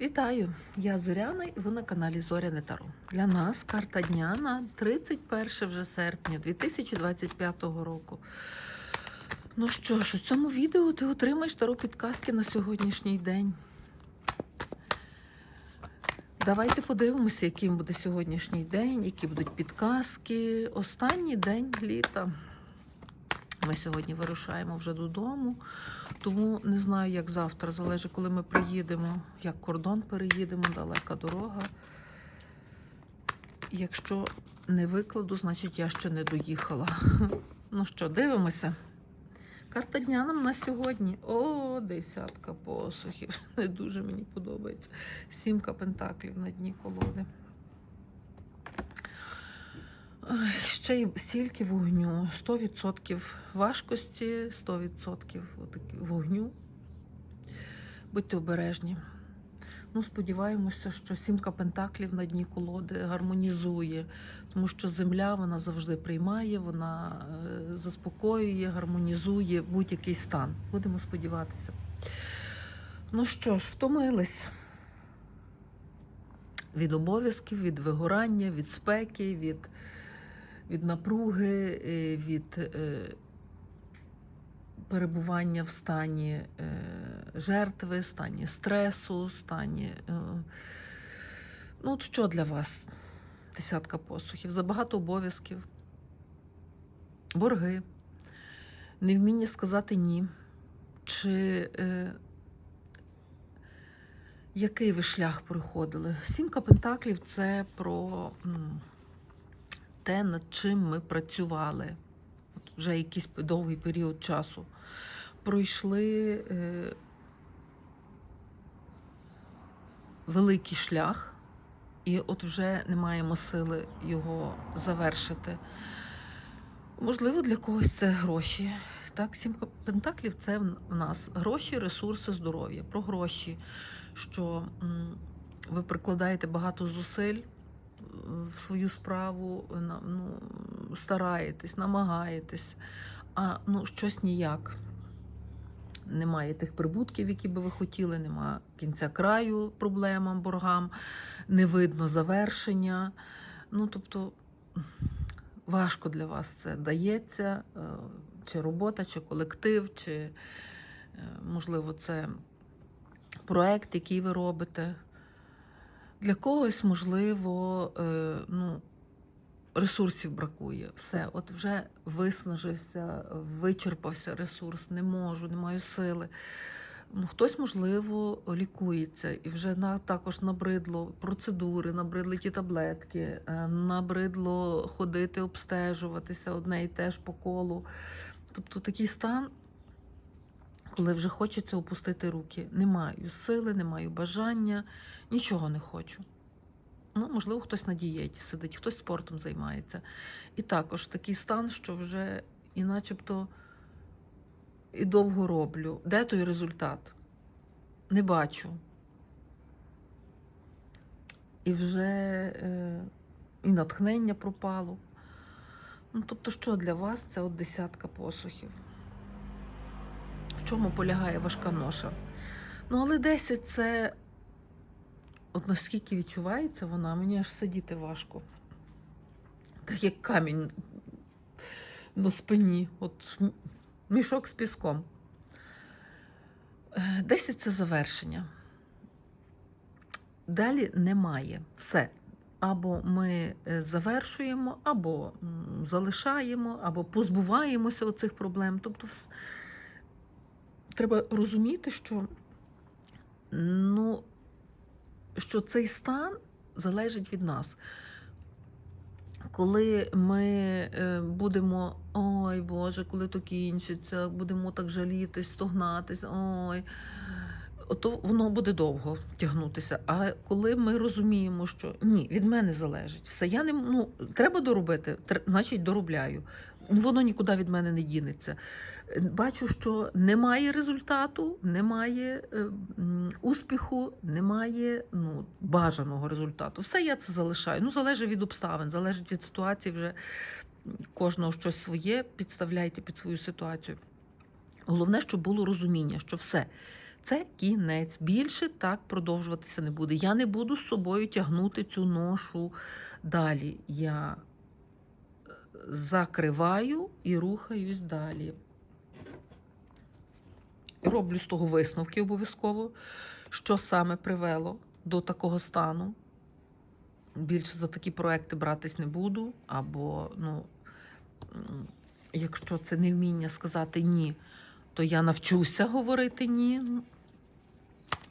Вітаю! Я Зоряна і ви на каналі Зоряне Таро. Для нас карта дня на 31 вже серпня 2025 року. Ну що ж, у цьому відео ти отримаєш таро підказки на сьогоднішній день. Давайте подивимося, яким буде сьогоднішній день, які будуть підказки. Останній день літа. Ми сьогодні вирушаємо вже додому, тому не знаю, як завтра. Залежить, коли ми приїдемо, як кордон переїдемо, далека дорога. Якщо не викладу, значить я ще не доїхала. Ну що, дивимося. Карта дня нам на сьогодні. О, десятка посухів. Не дуже мені подобається. Сімка пентаклів на дні колоди. Ще й стільки вогню, 100% важкості, 100% вогню. Будьте обережні. Ну, сподіваємося, що сімка пентаклів на дні колоди гармонізує, тому що земля вона завжди приймає, вона е, заспокоює, гармонізує будь-який стан. Будемо сподіватися. Ну що ж, втомились від обов'язків, від вигорання, від спеки, від від напруги, е, від е, перебування в стані е, жертви, стані стресу, стані. Ну, от що для вас? Десятка посухів, забагато обов'язків, борги, невміння сказати ні. Чи е, який ви шлях проходили? Сімка пентаклів це про. Те, над чим ми працювали От вже якийсь довгий період часу. Пройшли е, великий шлях, і от вже не маємо сили його завершити. Можливо, для когось це гроші. Так, сімка пентаклів це в нас гроші, ресурси, здоров'я. Про гроші, що ви прикладаєте багато зусиль в свою справу, ну, стараєтесь, намагаєтесь, а ну, щось ніяк. Немає тих прибутків, які би ви хотіли, немає кінця краю проблемам, боргам, не видно завершення. Ну, тобто важко для вас це дається, е, чи робота, чи колектив, чи, е, можливо, це проект, який ви робите. Для когось, можливо, е, ну, ресурсів бракує. Все, от вже виснажився, вичерпався ресурс, не можу, не маю сили. Ну, хтось, можливо, лікується і вже на, також набридло процедури, набридли ті таблетки, е, набридло ходити, обстежуватися одне і те ж по колу. Тобто такий стан, коли вже хочеться опустити руки. Не маю сили, не маю бажання, нічого не хочу. Ну, можливо, хтось на дієті сидить, хтось спортом займається. І також такий стан, що вже і начебто і довго роблю. Де той результат? Не бачу. І вже е, і натхнення пропало. Ну, тобто, що для вас це от десятка посухів? В чому полягає важка ноша? Ну, але 10 це, от наскільки відчувається вона, мені аж сидіти важко. Так як камінь на спині, от мішок з піском. Е, 10 це завершення. Далі немає. Все. Або ми е, завершуємо, або залишаємо, або позбуваємося оцих проблем. Тобто, вс- треба розуміти, що, ну, що цей стан залежить від нас. Коли ми е, будемо, ой Боже, коли то кінчиться, будемо так жалітись, стогнатись, ой, то воно буде довго тягнутися. А коли ми розуміємо, що ні, від мене залежить, все, я не ну, треба доробити, значить доробляю. Воно нікуди від мене не дінеться. Бачу, що немає результату, немає е, успіху, немає ну, бажаного результату. Все я це залишаю. Ну, залежить від обставин, залежить від ситуації вже кожного щось своє, підставляйте під свою ситуацію. Головне, щоб було розуміння, що все Це кінець. Більше так продовжуватися не буде. Я не буду з собою тягнути цю ношу далі. Я закриваю і рухаюсь далі. Роблю з того висновки обов'язково, що саме привело до такого стану. Більше за такі проекти братись не буду, або, ну, якщо це не вміння сказати ні, то я навчуся говорити ні.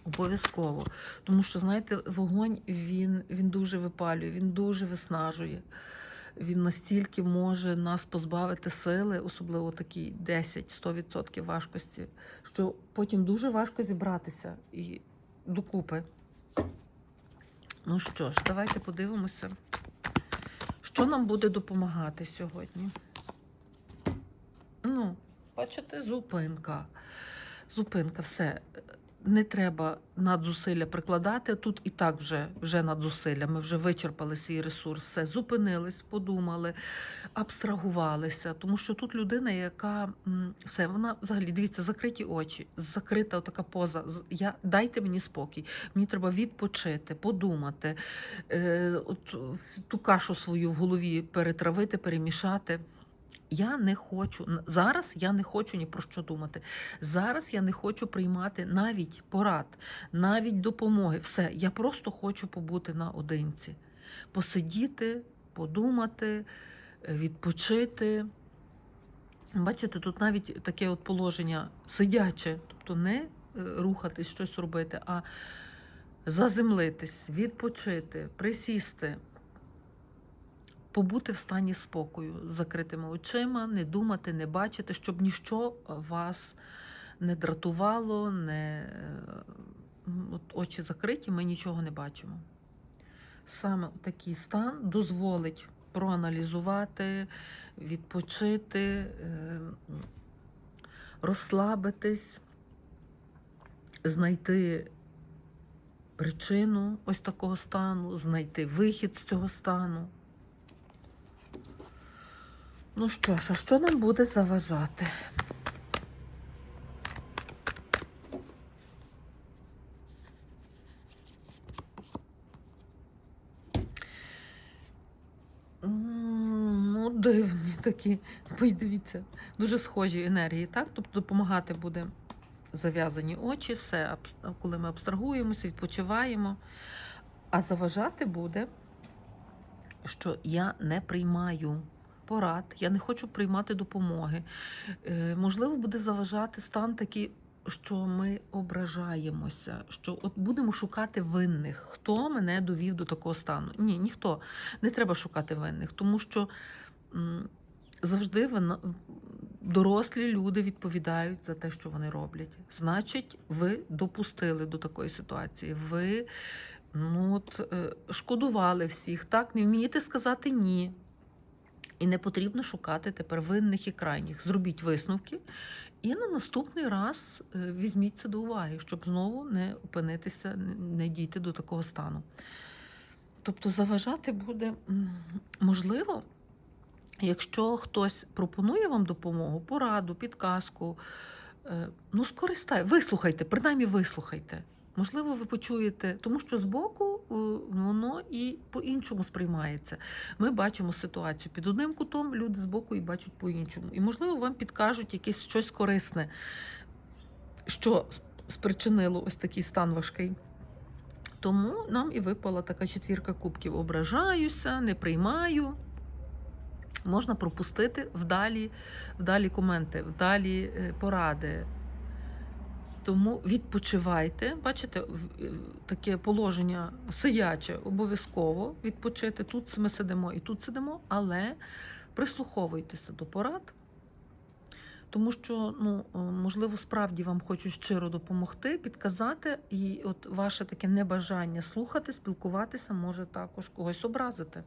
Обов'язково. Тому що, знаєте, вогонь він, він дуже випалює, він дуже виснажує. Він настільки може нас позбавити сили, особливо такі 10-100% важкості, що потім дуже важко зібратися і докупи. Ну що ж, давайте подивимося, що нам буде допомагати сьогодні. Ну, бачите, зупинка. Зупинка, все. Не треба надзусилля прикладати. Тут і так вже, вже надзусилля. Ми вже вичерпали свій ресурс, все, зупинились, подумали, абстрагувалися. Тому що тут людина, яка все, вона взагалі дивіться, закриті очі, закрита така поза. Я, дайте мені спокій. Мені треба відпочити, подумати, е, от, ту кашу свою в голові перетравити, перемішати. Я не хочу зараз. Я не хочу ні про що думати. Зараз я не хочу приймати навіть порад, навіть допомоги. Все, я просто хочу побути наодинці, посидіти, подумати, е, відпочити. Бачите, тут навіть таке от положення сидяче, тобто не е, рухатись, щось робити, а заземлитись, відпочити, присісти побути в стані спокою з закритими очима, не думати, не бачити, щоб ніщо вас не дратувало, не е, от очі закриті, ми нічого не бачимо. Саме такий стан дозволить проаналізувати, відпочити, е, розслабитись, знайти причину ось такого стану, знайти вихід з цього стану. Ну що ж, а що нам буде заважати? Ну, дивні такі. Подивіться, дуже схожі енергії, так? Тобто допомагати буде зав'язані очі, все, коли ми абстрагуємося, відпочиваємо. А заважати буде, що я не приймаю порад, я не хочу приймати допомоги. Е, можливо, буде заважати стан такий, що ми ображаємося, що от будемо шукати винних. Хто мене довів до такого стану? Ні, ніхто. Не треба шукати винних, тому що завжди вина, дорослі люди відповідають за те, що вони роблять. Значить, ви допустили до такої ситуації. Ви ну, от, е, шкодували всіх, так? Не вмієте сказати ні. І не потрібно шукати тепер винних і крайніх. Зробіть висновки і на наступний раз е, візьміть це до уваги, щоб знову не опинитися, не дійти до такого стану. Тобто заважати буде можливо, якщо хтось пропонує вам допомогу, пораду, підказку, е, ну скористай, вислухайте, принаймні вислухайте. Можливо, ви почуєте, тому що збоку е, воно і по-іншому сприймається. Ми бачимо ситуацію під одним кутом, люди збоку і бачать по-іншому. І, можливо, вам підкажуть якесь щось корисне, що спричинило ось такий стан важкий. Тому нам і випала така четвірка кубків. Ображаюся, не приймаю. Можна пропустити вдалі, вдалі коменти, вдалі е, поради. Тому відпочивайте. Бачите, таке положення сидяче обов'язково відпочити. Тут ми сидимо і тут сидимо, але прислуховуйтеся до порад, тому що, ну, е, можливо, справді вам хочуть щиро допомогти, підказати, і от ваше таке небажання слухати, спілкуватися може також когось образити.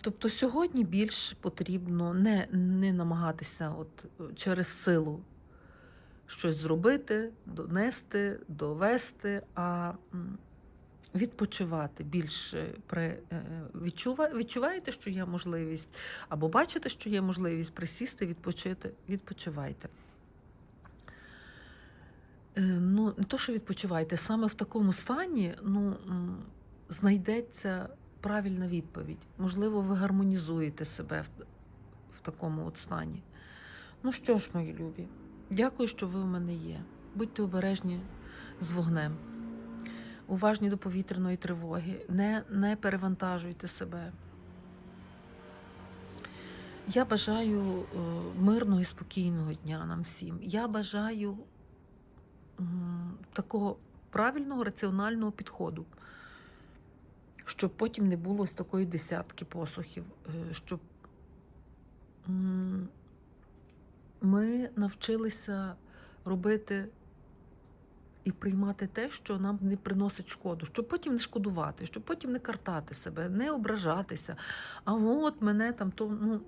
Тобто сьогодні більш потрібно не, не намагатися от е, через силу щось зробити, донести, довести, а відпочивати більше при е, відчува, відчуваєте, що є можливість, або бачите, що є можливість присісти, відпочити, відпочивайте. Е, Ну, не то, що відпочивайте, саме в такому стані ну, знайдеться правильна відповідь. Можливо, ви гармонізуєте себе в, в такому от стані. Ну що ж, мої любі, дякую, що ви в мене є. Будьте обережні з вогнем, уважні до повітряної тривоги, не, не перевантажуйте себе. Я бажаю е, мирного і спокійного дня нам всім. Я бажаю такого правильного раціонального підходу, щоб потім не було ось такої десятки посухів, е, щоб ми навчилися робити і приймати те, що нам не приносить шкоду, щоб потім не шкодувати, щоб потім не картати себе, не ображатися. А от мене там то, ну.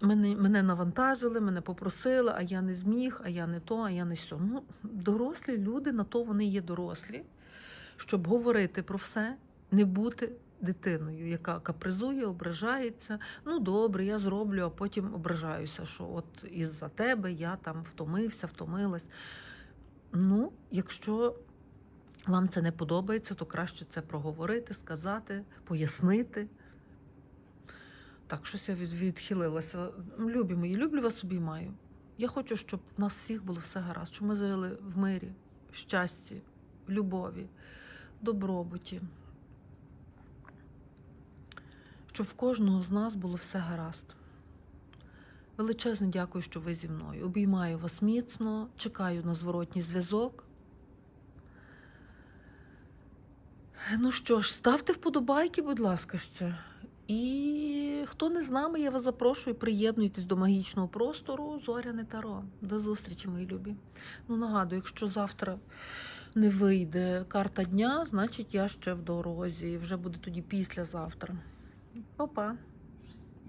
Мене, мене навантажили, мене попросили, а я не зміг, а я не то, а я не сьо. Ну, дорослі люди, на то вони є дорослі, щоб говорити про все, не бути дитиною, яка капризує, ображається. Ну, добре, я зроблю, а потім ображаюся, що от із-за тебе я там втомився, втомилась. Ну, якщо вам це не подобається, то краще це проговорити, сказати, пояснити. Так, щось я відхилилася. Любі мої, люблю вас обіймаю. Я хочу, щоб нас всіх було все гаразд, щоб ми жили в мирі, щасті, любові, добробуті. Щоб в кожного з нас було все гаразд. Величезне дякую, що ви зі мною. Обіймаю вас міцно, чекаю на зворотній зв'язок. Ну що ж, ставте вподобайки, будь ласка, ще. І хто не з нами, я вас запрошую, приєднуйтесь до магічного простору Зоряне Таро. До зустрічі, мої любі. Ну, нагадую, якщо завтра не вийде карта дня, значить я ще в дорозі. Вже буде тоді післязавтра. Opa!